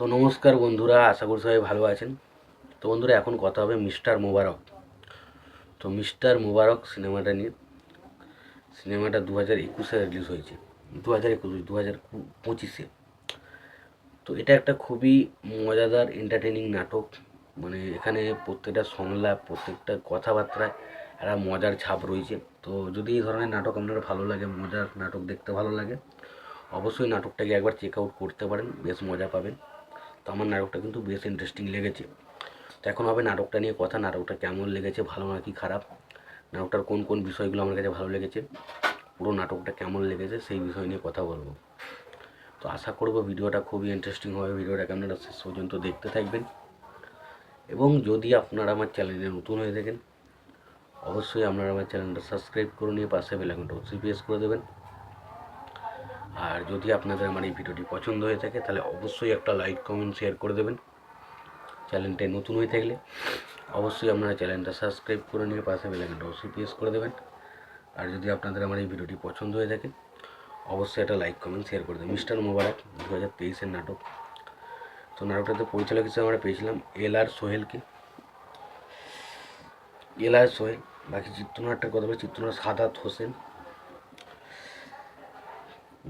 তো নমস্কার বন্ধুরা, আশা করি সবাই ভালো আছেন। তো বন্ধুরা, এখন কথা হবে মিস্টার মোবারক। তো মিস্টার মোবারক সিনেমাটা নিয়ে। সিনেমাটা দু হাজার একুশে রিলিজ হয়েছে। দু হাজার একুশ দু হাজার পঁচিশে। তো এটা একটা খুবই মজাদার এন্টারটেনিং নাটক। মানে এখানে প্রত্যেকটা সংলাপ প্রত্যেকটা কথাবার্তায় একটা মজার ছাপ রয়েছে। তো যদি এই ধরনের নাটক আপনার ভালো লাগে, মজার নাটক দেখতে ভালো লাগে, অবশ্যই নাটকটাকে একবার চেক আউট করতে পারেন, বেশ মজা পাবেন। আমার নাটকটা কিন্তু বেশ ইন্টারেস্টিং লেগেছে। তো এখন হবে নাটকটা নিয়ে কথা, নাটকটা কেমন লেগেছে, ভালো নাকি খারাপ, নাটকটার কোন কোন বিষয়গুলো আমার কাছে ভালো লেগেছে, পুরো নাটকটা কেমন লেগেছে সেই বিষয় নিয়ে কথা বলব। তো আশা করব ভিডিওটা খুবই ইন্টারেস্টিং হবে, ভিডিওটাকে আপনারা শেষ পর্যন্ত দেখতে থাকবেন। এবং যদি আপনারা আমার চ্যানেলে নতুন হয়ে থাকেন, অবশ্যই আপনারা আমার চ্যানেলটা সাবস্ক্রাইব করে নিয়ে পাশে বেলাকনটা সিপিএস করে দেবেন। আর যদি আপনাদের আমার এই ভিডিওটি পছন্দ হয়ে থাকে, তাহলে অবশ্যই একটা লাইক কমেন্ট শেয়ার করে দেবেন। চ্যানেলটায় নতুন হয়ে থাকলে অবশ্যই আপনারা চ্যানেলটা সাবস্ক্রাইব করে নিয়ে পাশে বেলাকনটা সিপিএস করে দেবেন। আর যদি আপনাদের আমার এই ভিডিওটি পছন্দ হয়ে থাকে, অবশ্যই একটা লাইক কমেন্ট শেয়ার করে দেবেন। মিস্টার মোবারক দু হাজার তেইশের নাটক। তো নাটকটাতে পরিচালক হিসেবে আমরা পেয়েছিলাম এল আর সোহেলকে। এল আর সোহেল, বাকি চিত্রনাট্যের কথা বলে চিত্রনাট সাদাত হোসেন।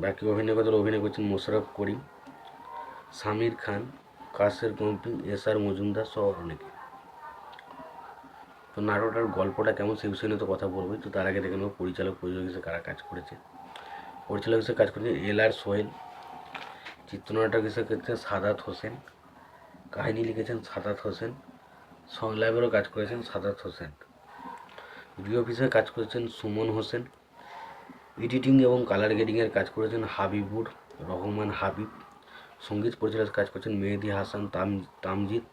বাকি অভিনয় কথা অভিনয় করছেন মোশারফ করিম, সামির খান কাসের কম্পিং এস আর মজুমদার সহ অনেকে। তো নাটকটার গল্পটা কেমন, সেই বিষয়ে নিয়ে তো কথা বলবোই। তো তার আগে দেখে নেব পরিচালক, প্রযোজক হিসেবে কারা কাজ করেছে। পরিচালক হিসেবে কাজ করেছেন এল আর সোহেল, চিত্রনাটক হিসেবে করেছেন সাদাত হোসেন, কাহিনী লিখেছেন সাদাত হোসেন, সংলাপেরও কাজ করেছেন সাদাত হোসেন। ভিডিও অফিসে কাজ করেছেন সুমন হোসেন এডিটিং এবং কালার গ্রেডিংয়ের কাজ করেছেন হাবিবুর রহমান হাবিব। সংগীত পরিচালকের কাজ করেছেন মেহেদি হাসান, তাম তামজিদ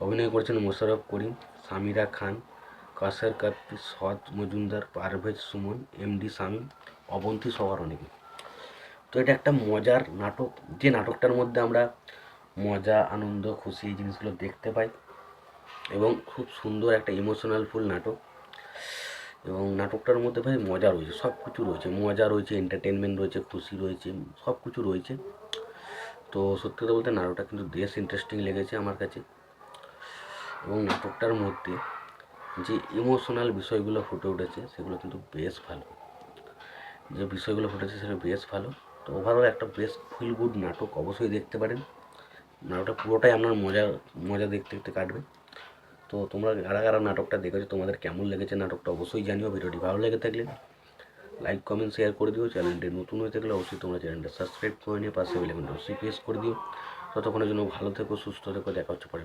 অভিনয় করেছেন মোশাররফ করিম, সামিরা খান কাসার কাপ্পি সৎ মজুমদার, পারভেজ সুমন, এমডি শামীম, অবন্তী সবার অনেকে। তো এটা একটা মজার নাটক। যে নাটকটার মধ্যে আমরা মজা, আনন্দ, খুশি এই জিনিসগুলো দেখতে পাই এবং খুব সুন্দর একটা ইমোশনাল ফুল নাটক। এবং নাটকটার মধ্যে ভাই মজা রয়েছে সব কিছু রয়েছে। মজা রয়েছে এন্টারটেনমেন্ট রয়েছে, খুশি রয়েছে সব কিছু রয়েছে। তো সত্যি কথা বলতে নাটকটা কিন্তু বেশ ইন্টারেস্টিং লেগেছে আমার কাছে। এবং নাটকটার মধ্যে যে ইমোশনাল বিষয়গুলো ফুটে উঠেছে, সেগুলো কিন্তু বেশ ভালো। যে বিষয়গুলো ফুটেছে সেগুলো বেশ ভালো। তো ওভারঅল একটা বেশ ফিল গুড নাটক অবশ্যই দেখতে পারেন। নাটকটা পুরোটাই আপনার মজা মজা দেখতে দেখতে কাটবে। তো তোমরা কারা নাটকটা দেখেছ, তোমাদের কেমন লেগেছে নাটকটা অবশ্যই জানিও, ভিডিওটি ভালো লেগে থাকলে লাইক কমেন্ট শেয়ার করে দিও। চ্যানেলটি নতুন হয়ে থাকলে অবশ্যই তোমরা চ্যানেলটা সাবস্ক্রাইব করে নিয়ে পাশে অবশ্যই প্রেস করে দিও। ততক্ষণের জন্য ভালো থেকো, সুস্থ থেকো, দেখা হচ্ছে পরে